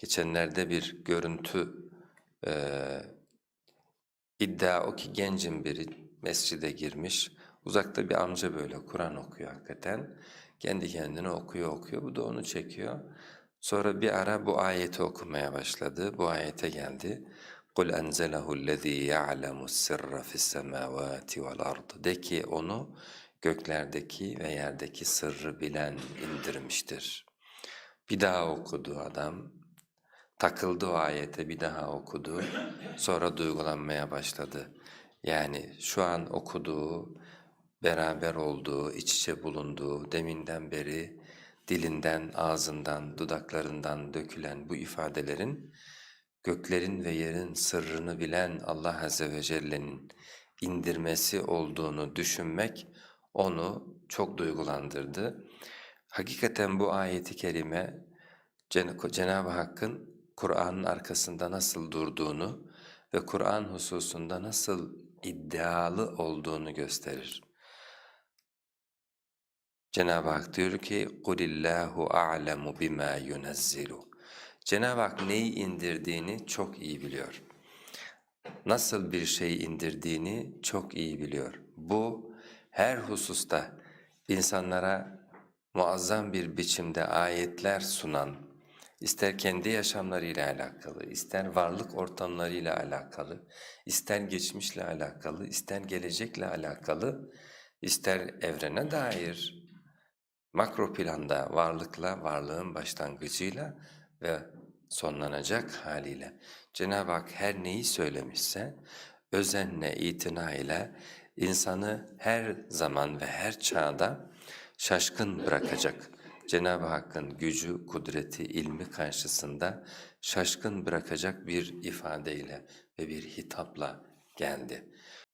Geçenlerde bir görüntü e, iddia o ki gencin biri mescide girmiş. Uzakta bir amca böyle Kur'an okuyor hakikaten. Kendi kendine okuyor okuyor. Bu da onu çekiyor. Sonra bir ara bu ayeti okumaya başladı. Bu ayete geldi. قُلْ أَنْزَلَهُ الَّذ۪ي يَعْلَمُ السِّرَّ فِي السَّمَاوَاتِ وَالْأَرْضِ De ki onu göklerdeki ve yerdeki sırrı bilen indirmiştir. Bir daha okudu adam. Takıldı o ayete bir daha okudu. Sonra duygulanmaya başladı. Yani şu an okuduğu, beraber olduğu, iç içe bulunduğu, deminden beri dilinden, ağzından, dudaklarından dökülen bu ifadelerin göklerin ve yerin sırrını bilen Allah Azze ve Celle'nin indirmesi olduğunu düşünmek onu çok duygulandırdı. Hakikaten bu ayeti kerime Cen- Cenab-ı Hakk'ın Kur'an'ın arkasında nasıl durduğunu ve Kur'an hususunda nasıl iddialı olduğunu gösterir. Cenab-ı Hak diyor ki قُلِ اللّٰهُ أَعْلَمُ بِمَا يُنَزِّلُ Cenab-ı Hak neyi indirdiğini çok iyi biliyor. Nasıl bir şey indirdiğini çok iyi biliyor. Bu her hususta insanlara muazzam bir biçimde ayetler sunan, ister kendi yaşamlarıyla alakalı, ister varlık ortamlarıyla alakalı, ister geçmişle alakalı, ister gelecekle alakalı, ister evrene dair, makro planda varlıkla, varlığın başlangıcıyla ve sonlanacak haliyle Cenab-ı Hak her neyi söylemişse özenle, itina ile insanı her zaman ve her çağda şaşkın bırakacak. Cenab-ı Hakk'ın gücü, kudreti, ilmi karşısında şaşkın bırakacak bir ifadeyle ve bir hitapla geldi.